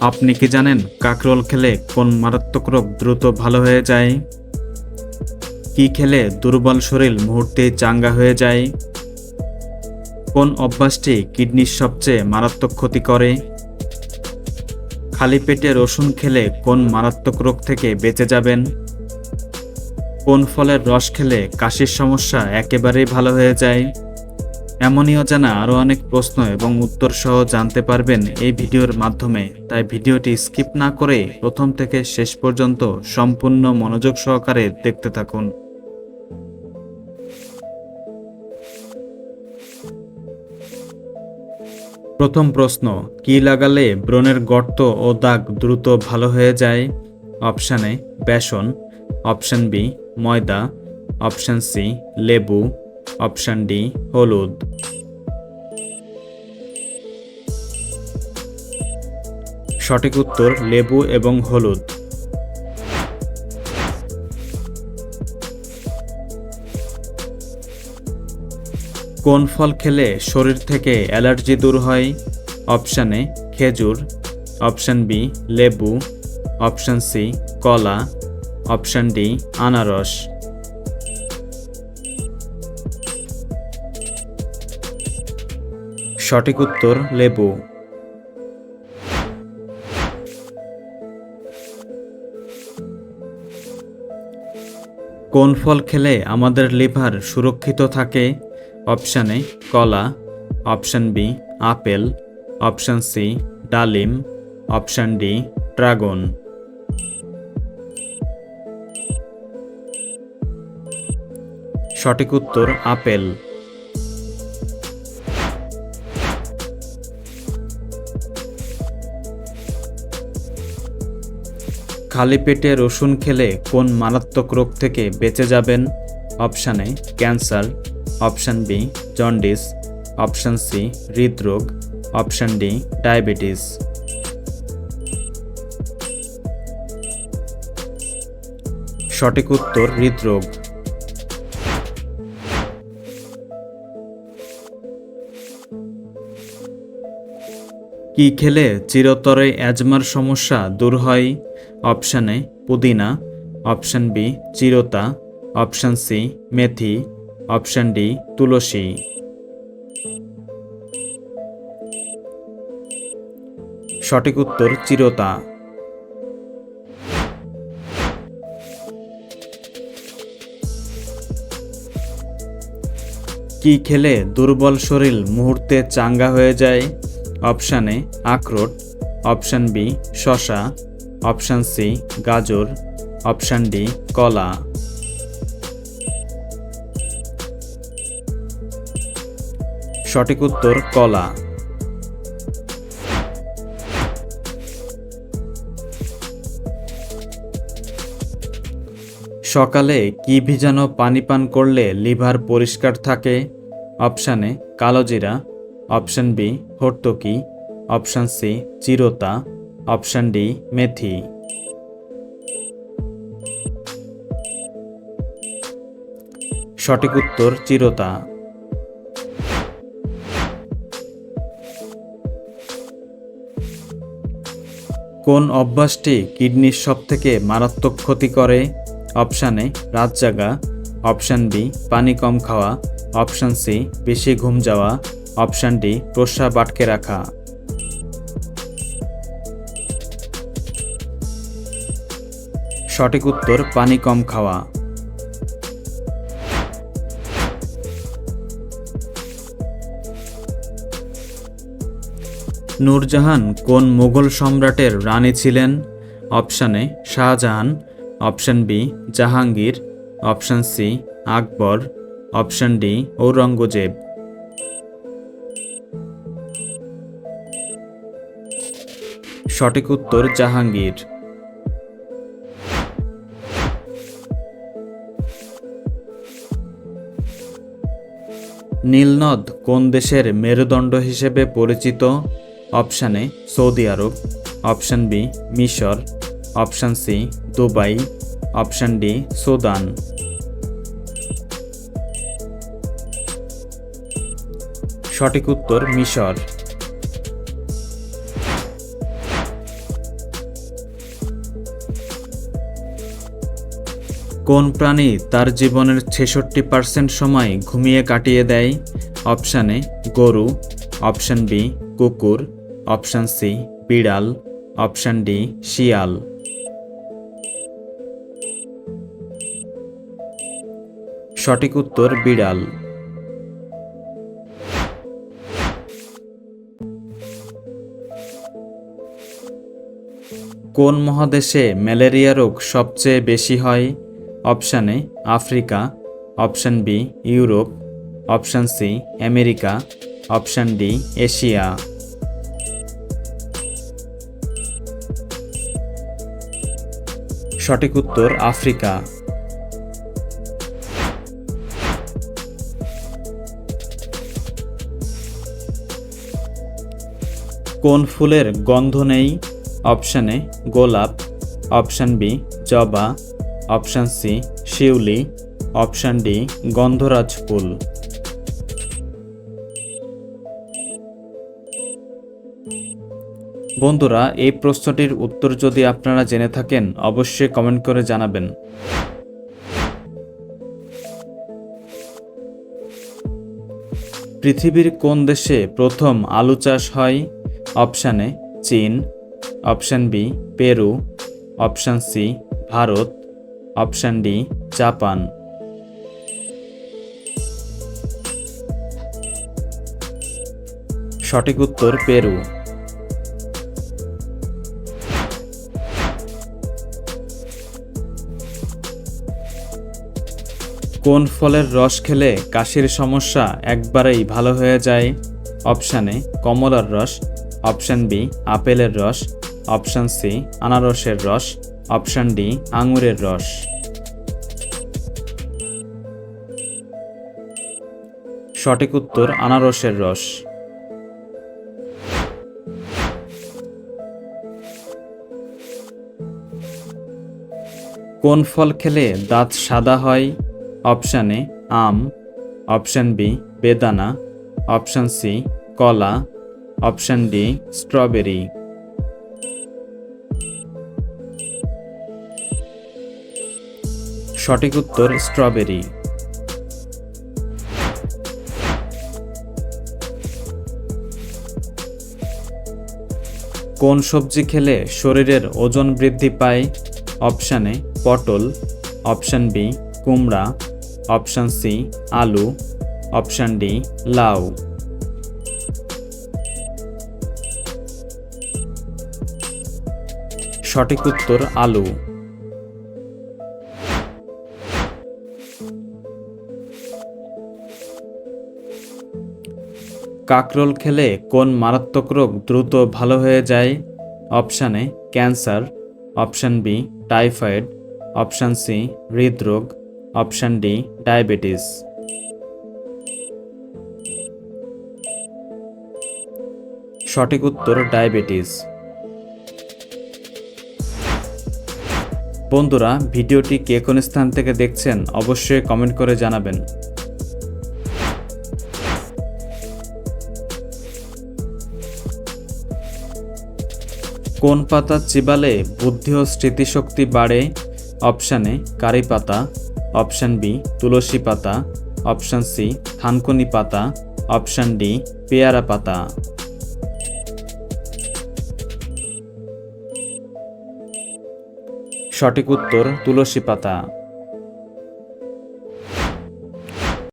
আপনি কি জানেন কাকরোল খেলে কোন মারাত্মক রোগ দ্রুত ভালো হয়ে যায়? কি খেলে দুর্বল শরীর মুহূর্তে চাঙ্গা হয়ে যায়? কোন অভ্যাসটি কিডনির সবচেয়ে মারাত্মক ক্ষতি করে? খালি পেটে রসুন খেলে কোন মারাত্মক রোগ থেকে বেঁচে যাবেন? কোন ফলের রস খেলে কাশির সমস্যা একেবারেই ভালো হয়ে যায়? এমনই অজানা আরও অনেক প্রশ্ন এবং উত্তর সহ জানতে পারবেন এই ভিডিওর মাধ্যমে। তাই ভিডিওটি স্কিপ না করে প্রথম থেকে শেষ পর্যন্ত সম্পূর্ণ মনোযোগ সহকারে দেখতে থাকুন। প্রথম প্রশ্ন, কি লাগালে ব্রণের গর্ত ও দাগ দ্রুত ভালো হয়ে যায়? অপশান বেসন। অপশান বি, ময়দা। অপশান সি, লেবু। অপশান ডি, হলুদ। সঠিক উত্তর লেবু এবং হলুদ। কোন ফল খেলে শরীর থেকে অ্যালার্জি দূর হয়? অপশান এ, খেজুর। অপশান বি, লেবু। অপশান সি, কলা। অপশান ডি, আনারস। সঠিক উত্তর লেবু। কোন ফল খেলে আমাদের লিভার সুরক্ষিত থাকে? অপশান এ, কলা। Option B, apple. Option C, ডালিম। Option D, dragon. সঠিক উত্তর, আপেল। খালি পেটে রসুন খেলে কোন মারাত্মক রোগ থেকে বেঁচে যাবেন? Option A, cancer. Option B, jaundice. Option C, হৃদরোগ। Option D, diabetes. সঠিক উত্তর, হৃদরোগ। কি খেলে চিরতরে অ্যাজমার সমস্যা দূর হয়? অপশান এ পুদিনা, অপশান বি চিরতা, অপশান সি মেথি, অপশান ডি তুলসী। সঠিক উত্তর চিরতা। কি খেলে দুর্বল শরীর মুহূর্তে চাঙ্গা হয়ে যায়? অপশান এ আখরোট, অপশান বি শশা অপশান সি, গাজর, অপশান ডি, কলা। সঠিক উত্তর, কলা। সকালে কি ভিজানো পানি পান করলে লিভার পরিষ্কার থাকে? অপশানে কালোজিরা অপশান বি হর্তকি অপশান সি, চিরতা। অপশান ডি মেথি সঠিক উত্তর, চিরতা। কোন অভ্যাসটি কিডনির সব থেকে মারাত্মক ক্ষতি করে? অপশান এ রাত জাগা। অপশান বি পানি কম খাওয়া। অপশান সি বেশি ঘুম যাওয়া। অপশান ডি প্রস্রাব আটকে রাখা। সঠিক উত্তর, পানি কম খাওয়া। নূরজাহান কোন মুঘল সম্রাটের রানী ছিলেন? Option A Shahjahan. Option B, Jahangir. Option C, Akbar. Option D, Aurangzeb. সঠিক উত্তর, জাহাঙ্গীর। নীলনদ কোন দেশের মেরুদণ্ড হিসেবে পরিচিত? Option A, Saudi Arab. Option B, মিশর। Option C, Dubai. Option D, Sudan. সঠিক উত্তর মিশর। কোন প্রাণী তার জীবনের ছেষট্টি পার্সেন্ট সময় ঘুমিয়ে কাটিয়ে দেয়? অপশান এ, গরু। অপশান বি, কুকুর। অপশান সি, বিড়াল। অপশান ডি, শিয়াল। সঠিক উত্তর, বিড়াল। কোন মহাদেশে ম্যালেরিয়া রোগ সবচেয়ে বেশি হয়? Option A Africa, option B Europe, option C America, option D Asia. সঠিক উত্তর আফ্রিকা। কোন ফুলের গন্ধ নেই? অপশান এ গোলাপ, অপশান বি জবা অপশান সি, শিউলি। অপশান ডি গন্ধরাজ ফুল বন্ধুরা, এই প্রশ্নটির উত্তর যদি আপনারা জেনে থাকেন, অবশ্যই কমেন্ট করে জানাবেন। পৃথিবীর কোন দেশে প্রথম আলু চাষ হয়? অপশানে চীন। Option B, Peru. Option C, Bharat. Option D Japan সঠিক উত্তর, পেরু। কোন ফলের রস খেলে কাশির সমস্যা একবারেই ভালো হয়ে যায়? অপশান এ কমলার রস। অপশান বি আপেলের রস। অপশান সি আনারসের রস। অপশান ডি, আঙুরের রস। সঠিক উত্তর, আনারসের রস। কোন ফল খেলে দাঁত সাদা হয়? অপশান এ, আম। অপশান বি, বেদানা। অপশান সি, কলা। Option D, strawberry. সঠিক উত্তর স্ট্রবেরি। কোন সবজি খেলে শরীরের ওজন বৃদ্ধি পায়? অপশানে পটল, অপশান বি, কুমড়া, অপশান সি, আলু, অপশান ডি, লাউ। সঠিক উত্তর আলু। কাকরোল খেলে কোন মারাত্মক রোগ দ্রুত ভালো হয়ে যায়? Option cancer. Option B, typhoid. Option C, হৃদরোগ। Option D, diabetes. সঠিক উত্তর, ডায়াবেটিস। বন্ধুরা, ভিডিওটি কে কোন স্থান থেকে দেখছেন অবশ্যই কমেন্ট করে জানাবেন। কোন পাতা চিবালে বুদ্ধি ও স্মৃতিশক্তি বাড়ে? অপশানে কারি পাতা। অপশান বি, তুলসী পাতা। অপশান সি, থানকুনি পাতা। অপশান ডি, পেয়ারা পাতা। সঠিক উত্তর, তুলসী পাতা।